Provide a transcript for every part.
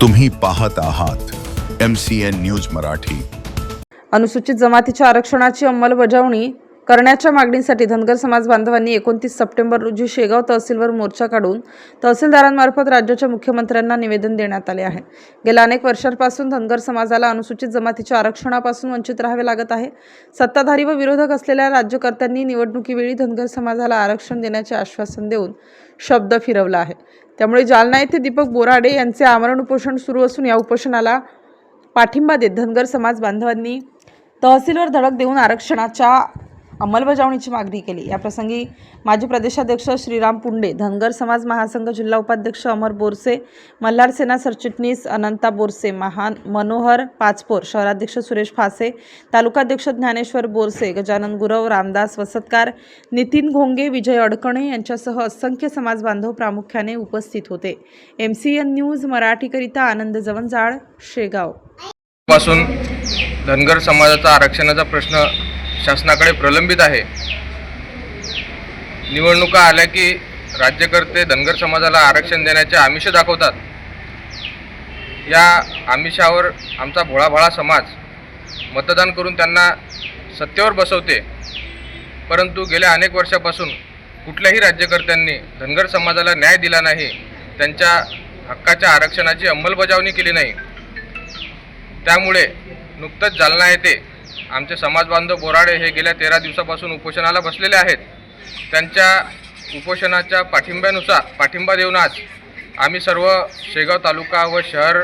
तुम्ही पाहत आहात M C N news Marathi. अनुसूचित जमातीच्या आरक्षणाची अंमलबजावणी करण्याच्या मागणीसाठी धनगर समाज बांधवांनी एकोणतीस सप्टेंबर रोजी शेगाव तहसीलवर मोर्चा काढून तहसीलदारांमार्फत राज्याच्या मुख्यमंत्र्यांना निवेदन देण्यात आले आहे. गेल्या अनेक वर्षांपासून धनगर समाजाला अनुसूचित जमातीच्या आरक्षणापासून वंचित राहावे लागत आहे. सत्ताधारी व विरोधक असलेल्या राज्यकर्त्यांनी निवडणुकीवेळी धनगर समाजाला आरक्षण देण्याचे आश्वासन देऊन शब्द फिरवला आहे. त्यामुळे जालना येथे दीपक बोराडे यांचे आमरण उपोषण सुरू असून या उपोषणाला पाठिंबा देत धनगर समाज बांधवांनी तहसीलवर धडक देऊन आरक्षणाच्या अंमलबजावणीची मागणी केली. याप्रसंगी माजी प्रदेशाध्यक्ष श्रीराम पुंडे धनगर समाज महासंघ जिल्हा उपाध्यक्ष अमर बोरसे मल्हार सेना सरचिटणीस अनंता बोरसे महान मनोहर पाचपोर शहराध्यक्ष सुरेश फासे तालुकाध्यक्ष ज्ञानेश्वर बोरसे गजानन गुरव रामदास वसतकार नितीन घोंगे विजय अडकणे यांच्यासह असंख्य समाज बांधव प्रामुख्याने उपस्थित होते. एम सी एन न्यूज मराठीकरिता आनंद जवंजाळ शेगाव. पासून धनगर समाजाचा आरक्षणाचा प्रश्न शासनाकडे प्रलंबित आहे. निवडणुका आल्या की राज्यकर्ते धनगर समाजाला आरक्षण देण्याचे आमिष दाखवतात. या आमिषावर आमचा भोळाभाळा समाज मतदान करून त्यांना सत्तेवर बसवते. परंतु गेल्या अनेक वर्षापासून कुठल्याही राज्यकर्त्यांनी धनगर समाजाला न्याय दिला नाही त्यांच्या हक्काच्या आरक्षणाची अंमलबजावणी केली नाही. त्यामुळे नुकतंच जालना येथे आमचे समाजबांधव बोराडे हे गेल्या तेरा दिवसापासून उपोषणाला बसलेले आहेत. त्यांच्या उपोषणाच्या पाठिंब्यानुसार पाठिंबा देऊन आज आम्ही सर्व शेगाव तालुका व शहर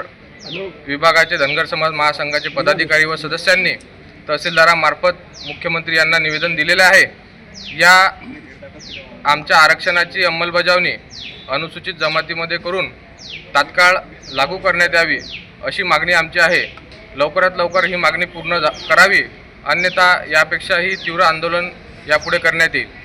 विभागाचे धनगर समाज महासंघाचे पदाधिकारी व सदस्यांनी तहसीलदारामार्फत मुख्यमंत्री यांना निवेदन दिलेलं आहे. या आमच्या आरक्षणाची अंमलबजावणी अनुसूचित जमातीमध्ये करून तात्काळ लागू करण्यात यावी अशी मागणी आमची आहे. लवकरात लवकर ही मागणी पूर्ण करावी. अन्यथा यापेक्षाही तीव्र आंदोलन यापुढे करण्यात येईल.